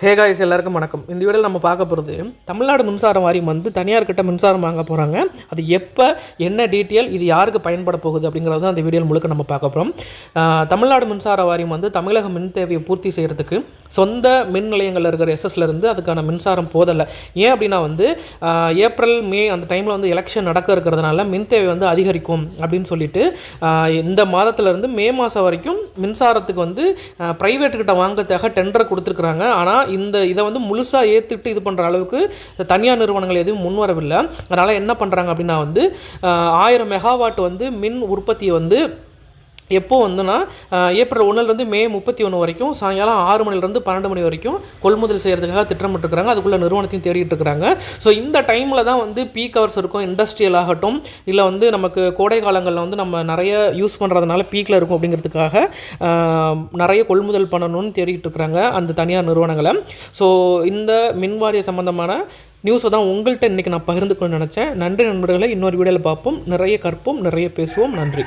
Hey guys எல்லாருக்கும் வணக்கம். இந்த வீடியோவில் நம்ம பார்க்க போகிறது தமிழ்நாடு மின்சார வாரியம் வந்து தனியார் கிட்ட மின்சாரம் வாங்க போகிறாங்க அது எப்போ என்ன டீட்டெயில் இது யாருக்கு பயன்பட போகுது அப்படிங்கிறது தான் அந்த வீடியோவில் முழுக்க நம்ம பார்க்க போகிறோம் தமிழ்நாடு மின்சார வாரியம் வந்து தமிழக மின் தேவையை பூர்த்தி செய்கிறதுக்கு சொந்த மின் நிலையங்களில் இருக்கிற எஸ்எஸ்ல இருந்து அதுக்கான மின்சாரம் போதலை. ஏன் அப்படின்னா வந்து ஏப்ரல் மே அந்த டைமில் வந்து எலெக்ஷன் நடக்க இருக்கிறதுனால மின் தேவை வந்து அதிகரிக்கும் அப்படின்னு சொல்லிட்டு இந்த மாதத்துலேருந்து மே மாதம் வரைக்கும் மின்சாரத்துக்கு வந்து ப்ரைவேட்டுக்கிட்ட கிட்ட வாங்கறதுக்காக டெண்டர் கொடுத்துருக்குறாங்க. ஆனால் இந்த இதை வந்து முழுசாக ஏற்றுட்டு இது பண்ணுற அளவுக்கு தனியார் நிறுவனங்கள் எதுவும் முன்வரவில்லை. அதனால் என்ன பண்ணுறாங்க அப்படின்னா வந்து ஆயிரம் மெகாவாட் வந்து மின் உற்பத்தியை வந்து எப்போ வந்துன்னா ஏப்ரல் ஒன்றுலேருந்து மே முப்பத்தி ஒன்று வரைக்கும் சாயங்காலம் ஆறு மணிலேருந்து பன்னெண்டு மணி வரைக்கும் கொள்முதல் செய்கிறதுக்காக திட்டமிட்டுருக்காங்க அதுக்குள்ள நிறுவனத்தையும் தேடிட்டு இருக்கிறாங்க ஸோ இந்த டைமில் தான் வந்து பீக் ஹவர்ஸ் இருக்கும். இண்டஸ்ட்ரியல் ஆகட்டும் இல்லை வந்து நமக்கு கோடை காலங்களில் வந்து நம்ம நிறைய யூஸ் பண்ணுறதுனால பீக்கில் இருக்கும் அப்படிங்கிறதுக்காக நிறைய கொள்முதல் பண்ணணும்னு தேடிட்டு இருக்கிறாங்க அந்த தனியார் நிறுவனங்களை. ஸோ இந்த மின்வாரிய சம்பந்தமான நியூஸை தான் உங்கள்கிட்ட இன்றைக்கி நான் பகிர்ந்துக்கணும்னு நினச்சேன். நன்றி நண்பர்களை. இன்னொரு வீடியோவில் பார்ப்போம். நிறைய கற்போம். நிறைய பேசுவோம். நன்றி.